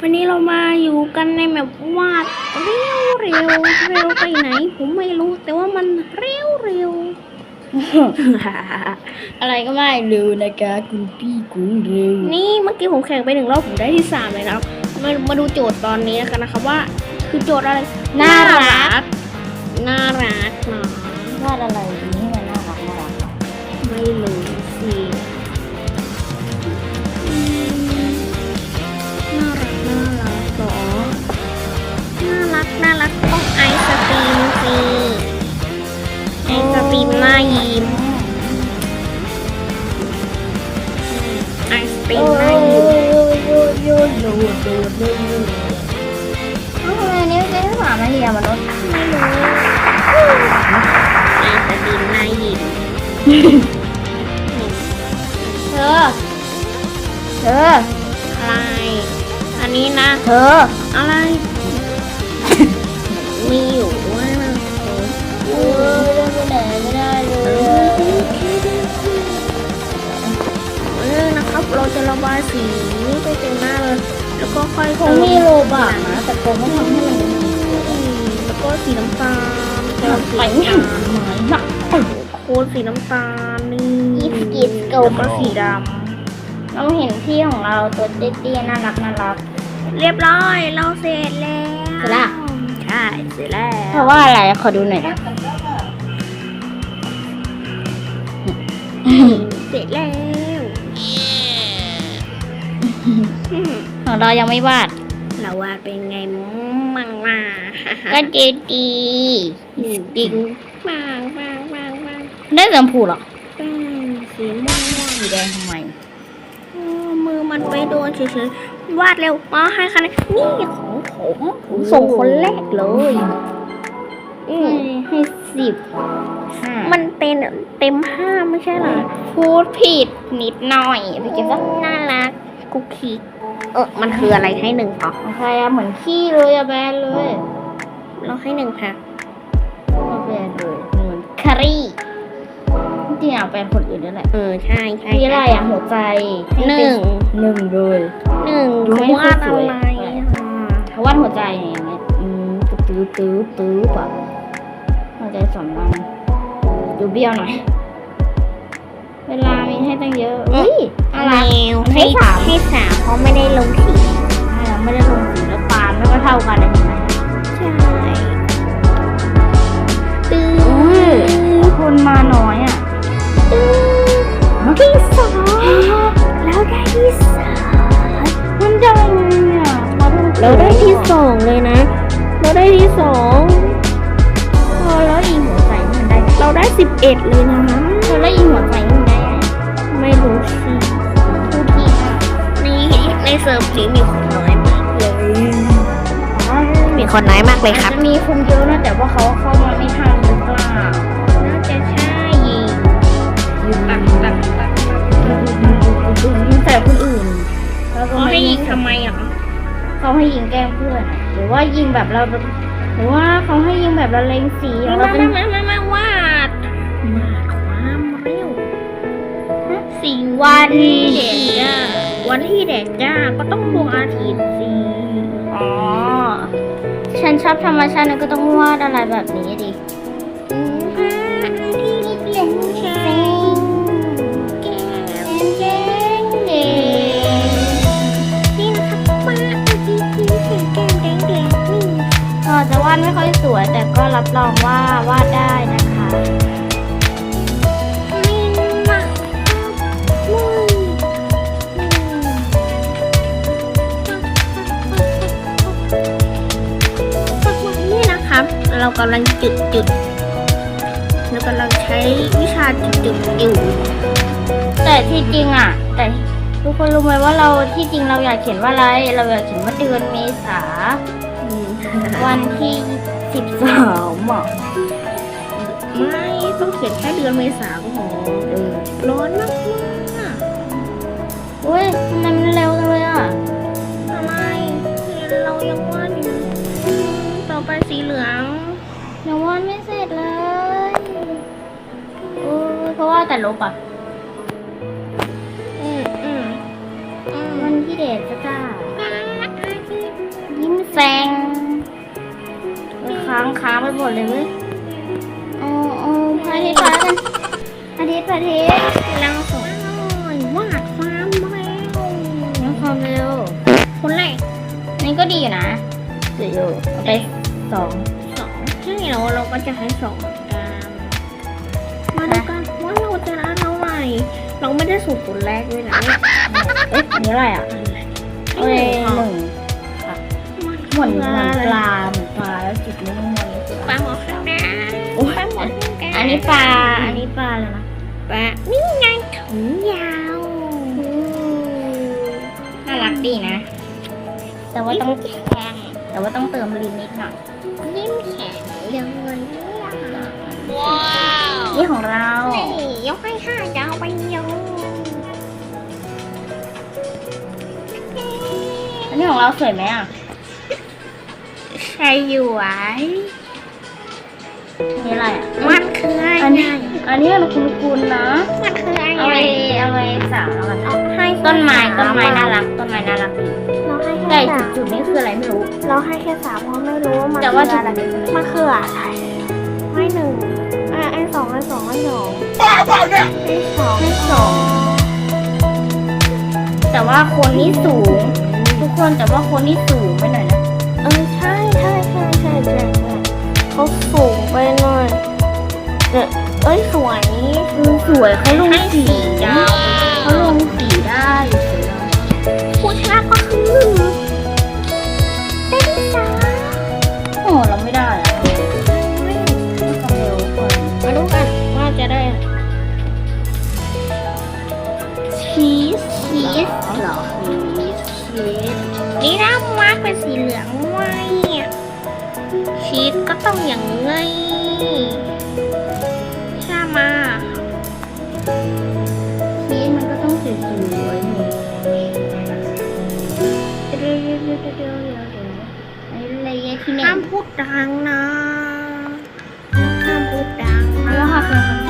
วันนี้เรามาอยู่กันในแบบวาดเร็วเร็วเร็วไปไหน ผมไม่รู้แต่ว่ามันเร็วเร็วอะไรก็ไม่เร็วนะคะคุณพี่กุ้งเร็วนี่เมื่อกี้ผมแข่งไปหนึ่งรอบผมได้ที่สามเลยนะครับมามาดูโจทย์ตอนนี้นะคะนะครับว่า คือโจทย์อะไรน่ารักน่ารักเนาะวาดอะไรนี่มันน่ารักน่ารักไม่รู้ ทำไมนี่ไม่ใช่สามนาทีอะมันลดไม่รู้ไอศกรีมหน้ายิ้มเธอ เธอ อะไร อันนี้นะ เธอ อะไร มีอยู่ว่าเออเดินไปไหนไม่ได้เลยอะเออนะครับ เราจะระบายสีไปเต็มหน้าเลย แล้วก็ค่อยคงมีโลบากนะแต่คงไม่ทำให้มันดีแล้วก็สีน้ำตาลไปสีไม่น้ำถึตางลหมายหนักโคนสีน้ำตาลนี่อีฟกิสเกิลแล้วก็สีดเราเห็นที่ของเราตัวเตี้ยๆน่ารักน่ารักำเรียบร้อยเราเสร็จแล้วเสร็จละใช่เสร็จแล้วเพราะว่าอะไรขอดูหน่อยเสร็จแล้ว ของเรายังไม่วาด เราวาดเป็นไงมั่งมาก็ดีดีดิงบางบางบางบางได้ชมพูหรอแป้งสีม่วงสีแดงทำไมอ๋อมือมันไปโดนเฉยๆวาดเร็วอ๋อให้คะแนนนี่ของผมผมส่งคนแรกเลยอืมให้สิบห้ามันเต็มเต็มห้าไม่ใช่เหรอพูดผิดนิดหน่อยไปเก็บสักน่ารักกุ๊กคิก เออมันคืออะไรให้หนึ่งพอใครอะเหมือนขี้เลยอะแบนเลยเราให้หนึ่งค่ะเอาแบนเลยเหมือนคารี่จริงๆอะแบนคนอื่นนั่นแหละเออใช่ใช่มีอะไรอะหัวใจหนึ่งหนึ่งเลยหนึ่งดูไม่วาดค่อะอยสวยไรอะเขาวาดหัวใจอย่างเงี้ยอืมตื้อตื้อตื้อปะหัวใจสองมันดูเบี้ยวหน่อย เวลามีให้ตั้งเยอะอุ้ย อะไรให้ให้สามให้สามเพราะไม่ได้ลงสีใช่ไม่ได้ลงสีแล้วปานไม่ก็เท่ากันเลยเห็นไหมใช่ตื้ออุ้ยคนมาน้อยอะที่สองแล้วได้ที่สามมันได้เลยอะมาดูเราได้ที่สองเลยนะ เราได้ที่สองพอแล้วอีหัวใจมันได้ เราได้สิบเอ็ดเลยนะพอแล้วอีหัวใจมันได้ไงไม่รู้สิพูดทีอะนี่ใน เซิร์ฟนี้มีคนน้อยมากเลย มีคนน้อยมากเลยคอารัจบจะมีคนเยอะนะแต่ว่าเขาเข้ามาไม่ทันหรือเปล่าน่าจะใช่ยิงยืนตักตักตักยิงใส่คนอื่นแล้วก็เขาไม่ให้ยิยิงงทำไมอะเขาให้ยิงแกล้งเพื่อนอะหรือว่ายิงแบบเราหรือว่าเขาให้ยิงแบบเราเล็งสีไม่เราไม่เป็นไม่ไม่ไม่วาดวาดความเร็วสิ่งวันที่เด็ดจ้า วันที่เด็ดจ้าก็ต้องดวงอาทิตย์สิ อ๋อ ฉันชอบธรรมชาตินะก็ต้องวาดอะไรแบบนี้ดิพระอาทิตย์ยังแฉงแก้วแย้งเด่นี่นะครับพระอาทิตย์ยิ้มแฉกแก้มแดงแดงนี่ก็จะวาดไม่ค่อยสวยแต่ก็รับรองว่าวาดได้นะคะ เรากำลังจุดจุดเรากำลังใช้วิชาจุดจุดอยู่แต่ที่จริงอะ แต่ทุกคนรู้ไหมว่าเราที่จริงเราอยากเขียนว่าอะไร เราอยากเขียนว่าเดือนเมษาวันที่สิบสามอะไม่ต้องเขียนแค่เดือนเมษาก็พอเออร้อนมากมากอุ้ย แต่ลบอะ อืมอืมอืมันพี่เดชจ้ายิ้มแซงค้างค้างไปหมดเลยมั้ยโอ้โอ้พระอาทิตย์ไปแล้วกันพระอาทิตย์พระอาทิตย์ลังสวยมาดฟ้ามเร็วน้งความเร็วคนไรกนี่ก็ดีอยู่นะเดี๋ยวเอาไปสองสองใช่เราเราก็จะให้สอง ดูกันว่าเราจะได้เท่าไหร่เราไม่ได้สูตรคนแรกด้วยนะเนี่ยเอ๊ะอันนี้อะไรอะอันเอ้ยนี้หนึ่งมันเหมือนเหมือนอะไรปลาเหมือนปลาแล้วจุดนี้มันมันคือปลาหมอข้างหน้าโอ้ยปลาหมอข้างหน้าอันนี้ปลา อันนี้ปลาเลยนะปลานี่ไงถุงยาวน่ารักดีนะ แต่ว่าต้อง เราสวยไหมอะใช่อยู่ไว้อันนี้อะไรอะมันคืออะไรอันนี้อันนี้มันคุ้นๆนะมันคืออะไรเอาไปเอาไปสามแล้วกันเอาให้ต้นไม้ต้นไม้น่ารักต้นไม้น่ารักดีเราให้แต่แค่สามจุดๆนี้คืออะไรไม่รู้ เราให้แค่สามเพราะไม่รู้ว่ามันแต่ว่าคือจุดอะไรนี้คืออะไรมันคืออะไรให้หนึ่งอะไอ้สองไอ้สองไอ้สองไอ้สองให้สองแต่ว่าคนนี้สูง ทุกคนแต่ว่าคนนี้สูงไปหน่อยนะ เออใช่ใช่ใช่ใช่ใช่ใช่เขาสูงไปหน่อยเนี่ยเอ้ยสวยดูสวยเขาลงให้สีสี่ดาวเขาลงสีได้สวยนะผู้ชนะก็คือเต้นสาโอ้เราไม่ได้อะ นี่นะมาร์กเป็นสีเหลืองไว้อะชีสก็ต้องอย่างไงใช่มาชีสมันก็ต้องสวยๆนี่เดี๋ยวเดี๋ยวเดี๋ยวเดี๋ยวเดี๋ยวเดี๋ยวอันนี้เลยที่หนึ่ห้างมพูดดังนะห้ามพูดดังแล้วค่ะ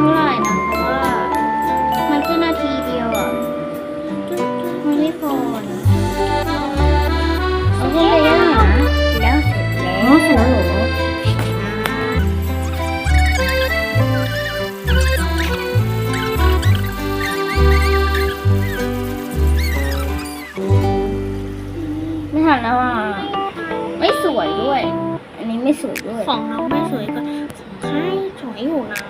เท่าไหร่นะเพราะว่ามันแค่นาทีเดียวอะมันไม่พอเอาขึ้นไปยังไงนะแล้วเสร็จแล้วเสร็จแล้วหรอไม่ทันแล้วอะไม่สวยด้วย อันนี้ไม่สวยด้วย ของเราไม่สวยก็ของใครสวยอยู่นะ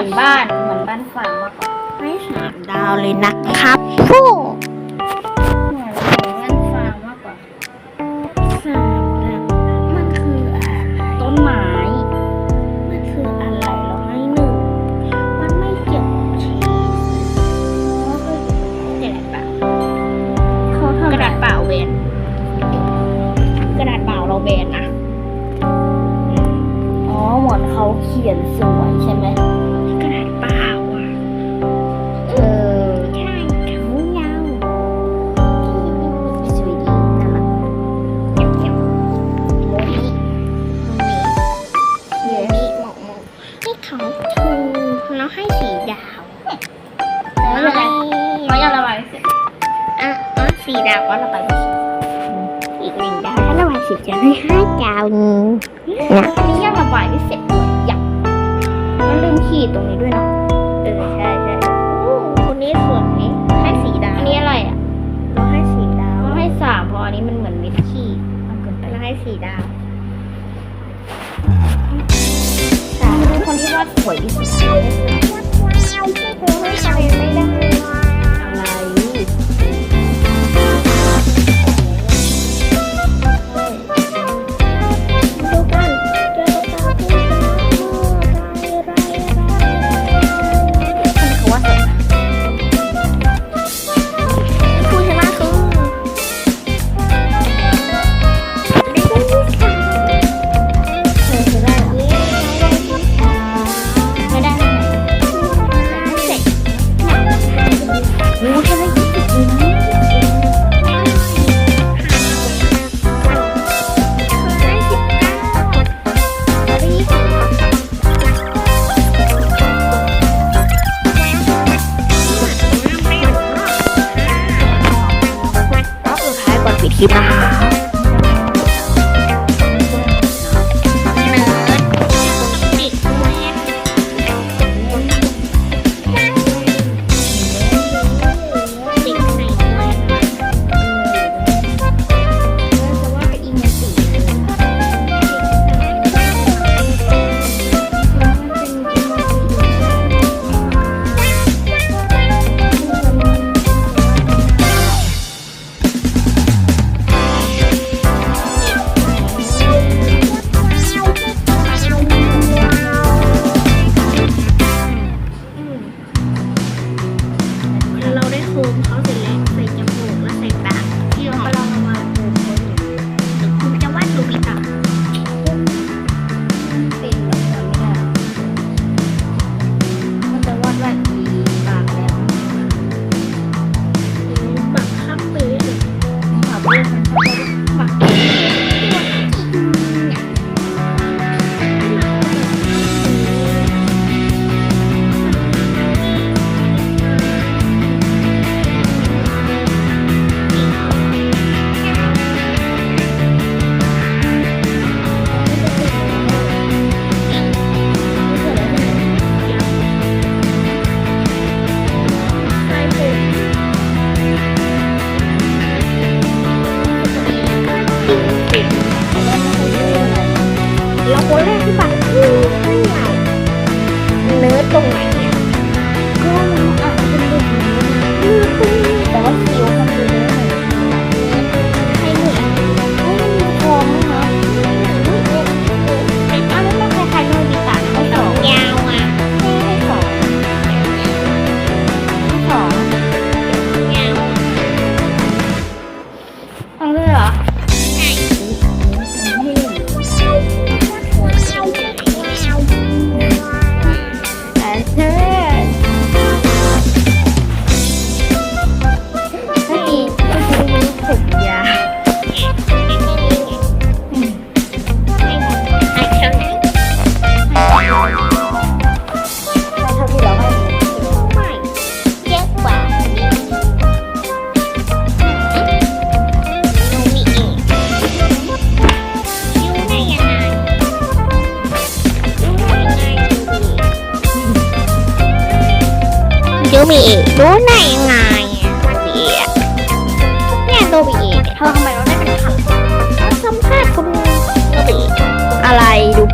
มือนบ้านเหมือนบ้านฝางมากกว่าให้สามดาวเลยนะครับผู้เหมือนบ้านฝางมากกว่าสามดาวมันคืออะไรต้นไม้มันคืออะไรเราให้หนึ่งมันไม่เกี่ยวกับชีสกระดาษเปล่าเขาทำกระดาษเปล่าเบนกระดาษเปล่าเราเบนนะอ๋อเหมือนเขาเขียนสวยใช่ไหมีดาวก็ระบายอีกหนึ่งดาวถ้าระบายสิจะให้ห้าดาวนี้นะอันนี้ยังระบายไม่เสร็จเยอยากมันลืมขีดตรงนี้ด้วยเนาะเออใช่ใช่โอ้คนนี้ส่วนนี้ให้สี่ดาวอันนี้อะไรอะเราให้สี่ดาวเราให้สามพออันนี้มันเหมือนเม็ดขีดมันเกินไปเราให้สี่ดาวคนที่วาดสวยที่สุดเลยไม่ได้ 我们好 điện. บีรู้ได้ยังไงมันบีเนี่ยตัวบีเธอทำไมเราได้เป็นขับสัมภาษณ์คุณตัวบีอะไรดู